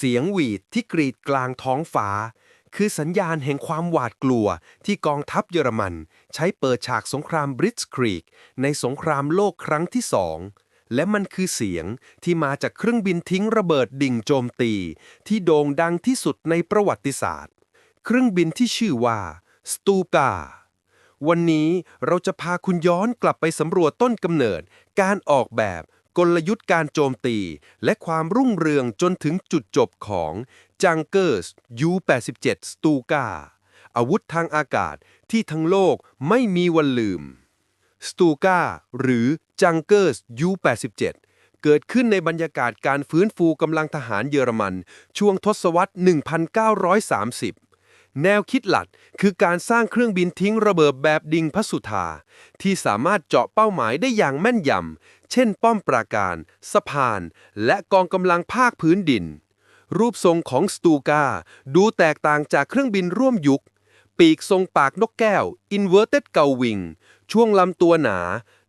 เสียงหวีดที่กรีดกลางท้องฟ้า คือสัญญาณแห่งความหวาดกลัวที่กองทัพเยอรมัน ใช้เปิดฉากสงครามบริตส์ครีกในสงครามโลกครั้งที่สองและมันคือเสียงที่มาจากเครื่องบินทิ้งระเบิดดิ่งโจมตี ที่โด่งดังที่สุดในประวัติศาสตร์ เครื่องบินที่ชื่อว่าสตูกาวันนี้เราจะพาคุณย้อนกลับไปสำรวจต้นกำเนิด การออกแบบ กลยุทธ์การโจมตี และความรุ่งเรืองจนถึงจุดจบของจังเกอร์ส U87 สตูกาอาวุธทางอากาศที่ทั้งโลกไม่มีวันลืมสตูกาหรือจังเกอร์ส U87 เกิดขึ้นในบรรยากาศการฟื้นฟูกำลังทหารเยอรมัน ช่วงทศวรรษ 1930แนวคิดหลักคือการสร้างเครื่องบินทิ้งระเบิดแบบดิงพสุธาที่สามารถเจาะเป้าหมายได้อย่างแม่นยำ เช่น ป้อมปราการ สะพาน และกองกำลังภาคพื้นดิน รูปทรงของสตูกาดูแตกต่างจากเครื่องบินร่วมยุค ปีกทรงปากนกแก้ว inverted gull wing ช่วงลำตัวหนา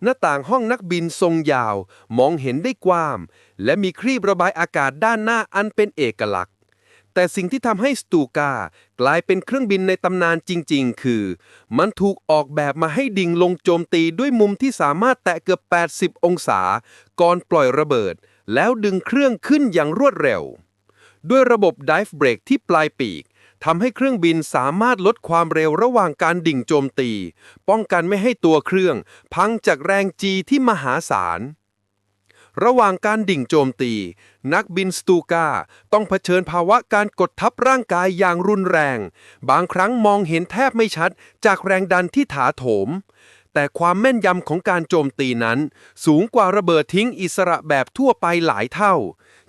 หน้าต่างห้องนักบินทรงยาว มองเห็นได้กว้าง และมีครีบระบายอากาศด้านหน้าอันเป็นเอกลักษณ์ แต่สิ่งที่ทำให้สตูกากลายเป็นเครื่องบินในตำนานจริง ๆ คือ มันถูกออกแบบมาให้ดิ่งลงโจมตีด้วยมุมที่สามารถแตะเกือบ 80 องศา ก่อนปล่อยระเบิด แล้วดึงเครื่องขึ้นอย่างรวดเร็ว ด้วยระบบ Dive Brake ที่ปลายปีกทำให้เครื่องบินสามารถลดความเร็วระหว่างการดิ่งโจมตี ป้องกันไม่ให้ตัวเครื่อง พังจากแรงจีที่มหาศาล ระหว่างการดิ่งโจมตี นักบินสตูกาต้องเผชิญภาวะการกดทับร่างกายอย่างรุนแรง บางครั้งมองเห็นแทบไม่ชัดจากแรงดันที่ถาโถม แต่ความแม่นยำของการโจมตีนั้น สูงกว่าระเบิดทิ้งอิสระแบบทั่วไปหลายเท่า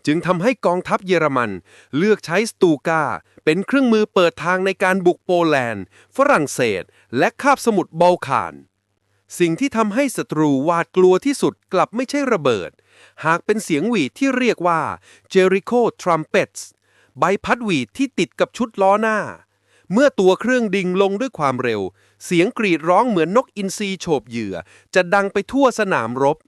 จึงทำให้กองทัพเยอรมัน เลือกใช้สตูกาเป็นเครื่องมือเปิดทางในการบุกโปแลนด์ ฝรั่งเศส และคาบสมุทรบอลข่านสิ่งที่ทำให้ศัตรูหวาดกลัวที่สุดกลับไม่ใช่ระเบิด หากเป็นเสียงหวีดที่เรียกว่า Jericho Trumpets ใบพัดหวีดที่ติดกับชุดล้อหน้า เมื่อตัวเครื่องดิ่งลงด้วยความเร็ว เสียงกรีดร้องเหมือนนกอินทรีโฉบเหยื่อ จะดังไปทั่วสนามรบ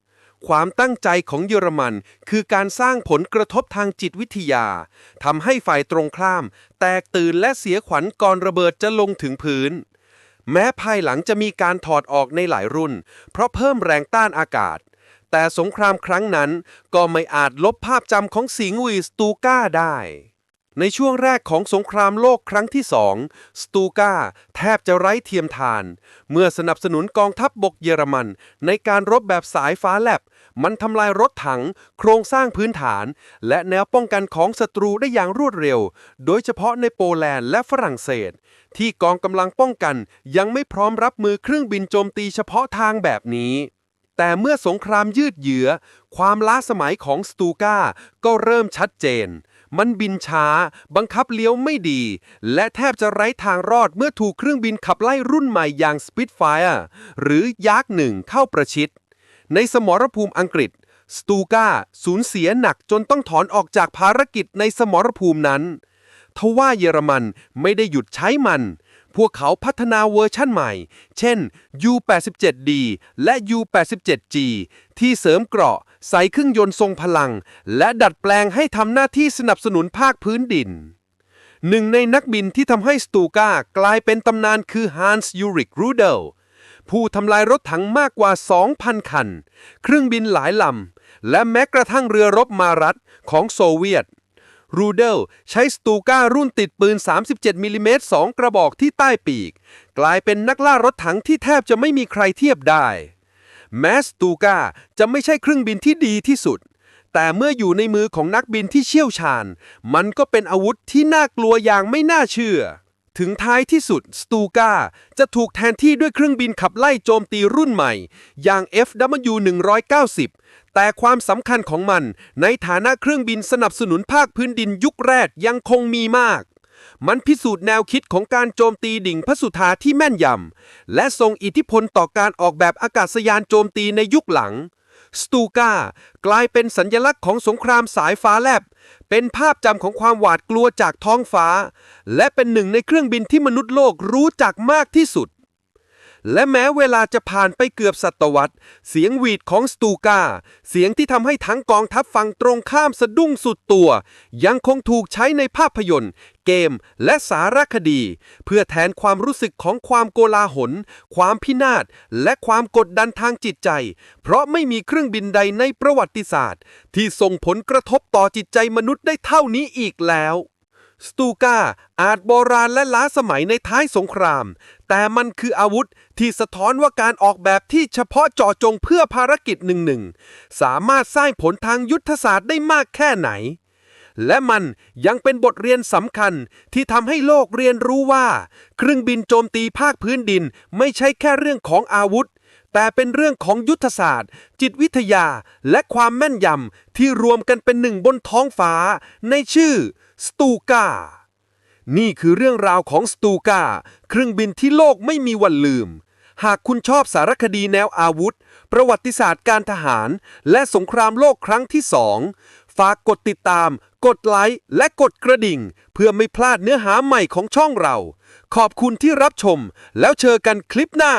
ความตั้งใจของเยอรมันคือการสร้างผลกระทบทางจิตวิทยาทำให้ฝ่ายตรงข้าม แตกตื่นและเสียขวัญก่อนระเบิดจะลงถึงพื้นแม้ภายหลังจะมีการถอดออกในหลายรุ่น เพราะเพิ่มแรงต้านอากาศ แต่สงครามครั้งนั้นก็ไม่อาจลบภาพจำของสิงวีสตูก้าได้ ในช่วงแรกของสงครามโลกครั้งที่สองสตูกาแทบจะไร้เทียมทาน เมื่อสนับสนุนกองทัพบบกเยอรมัน ในการรบแบบสายฟ้าแลบ มันทำลายรถถัง โครงสร้างพื้นฐาน และแนวป้องกันของศัตรูได้อย่างรวดเร็ว โดยเฉพาะในโปแลนด์และฝรั่งเศส ที่กองกำลังป้องกันยังไม่พร้อมรับมือเครื่องบินโจมตีเฉพาะทางแบบนี้ แต่เมื่อสงครามยืดเยื้อ ความล้าสมัยของสตูกาก็เริ่มชัดเจน มันบินช้า บังคับเลี้ยวไม่ดี และแทบจะไร้ทางรอดเมื่อถูกเครื่องบินขับไล่รุ่นใหม่อย่าง Spitfire หรือยักษ์หนึ่งเข้าประชิด ในสมรภูมิอังกฤษสตูกาสูญเสียหนักจนต้องถอนออกจากภารกิจในสมรภูมินั้น ทว่าเยอรมันไม่ได้หยุดใช้มัน พวกเขาพัฒนาเวอร์ชั่นใหม่ เช่น U87D และ U87G ที่เสริมเกราะใส่เครื่องยนต์ทรงพลัง และดัดแปลงให้ทำหน้าที่สนับสนุนภาคพื้นดิน หนึ่งในนักบินที่ทำให้สตูกากลายเป็นตำนานคือฮันส์ยูริกรูเดลผู้ทำลายรถถังมากกว่า 2,000 คัน เครื่องบินหลายลำ และแม้กระทั่งเรือรบมารัฐของโซเวียต รูเดลใช้สตูก้ารุ่นติดปืน 37มิลลิเมตร2กระบอกที่ใต้ปีก กลายเป็นนักล่ารถถังที่แทบจะไม่มีใครเทียบได้ แมสตูกาจะไม่ใช่เครื่องบินที่ดีที่สุด แต่เมื่ออยู่ในมือของนักบินที่เชี่ยวชาญ มันก็เป็นอาวุธที่น่ากลัวอย่างไม่น่าเชื่อ ถึงท้ายที่สุดสตูกาจะถูกแทนที่ด้วยเครื่องบินขับไล่โจมตีรุ่นใหม่ อย่าง FW 190 แต่ความสำคัญของมันในฐานะเครื่องบินสนับสนุนภาคพื้นดินยุคแรกยังคงมีมาก มันพิสูจน์แนวคิดของการโจมตีดิ่งพระสุธาที่แม่นยำและทรงอิทธิพลต่อการออกแบบอากาศยานโจมตีในยุคหลัง สตูกากลายเป็นสัญญลักษณ์ของสงครามสายฟ้าแลบ เป็นภาพจำของความหวาดกลัวจากท้องฟ้า และเป็นหนึ่งในเครื่องบินที่มนุษย์โลกรู้จักมากที่สุด และแม้เวลาจะผ่านไปเกือบศตวรรษ เสียงหวีดของสตูกา เสียงที่ทำให้ทั้งกองทัพฝั่งตรงข้ามสะดุ้งสุดตัว ยังคงถูกใช้ในภาพยนตร์ เกม และสารคดี เพื่อแทนความรู้สึกของความโกลาหล ความพินาศ และความกดดันทางจิตใจ เพราะไม่มีเครื่องบินใดในประวัติศาสตร์ ที่ส่งผลกระทบต่อจิตใจมนุษย์ได้เท่านี้อีกแล้ว สตูกาอาจโบราณและล้าสมัยในท้ายสงคราม แต่มันคืออาวุธที่สะท้อนว่าการออกแบบที่เฉพาะเจาะจงเพื่อภารกิจหนึ่งหนึ่งสามารถสร้างผลทางยุทธศาสตร์ได้มากแค่ไหน และมันยังเป็นบทเรียนสำคัญที่ทำให้โลกเรียนรู้ว่า เครื่องบินโจมตีภาคพื้นดินไม่ใช่แค่เรื่องของอาวุธ แต่เป็นเรื่องของยุทธศาสตร์ จิตวิทยาและความแม่นยำที่รวมกันเป็นหนึ่งบนท้องฟ้า ในชื่อสตูกานี่คือเรื่องราวของสตูกาเครื่องบินที่โลกไม่มีวันลืม หากคุณชอบสารคดีแนวอาวุธ ประวัติศาสตร์การทหาร และสงครามโลกครั้งที่สองฝากกดติดตาม กดไลค์ และกดกระดิ่ง เพื่อไม่พลาดเนื้อหาใหม่ของช่องเรา ขอบคุณที่รับชม แล้วเจอกันคลิปหน้า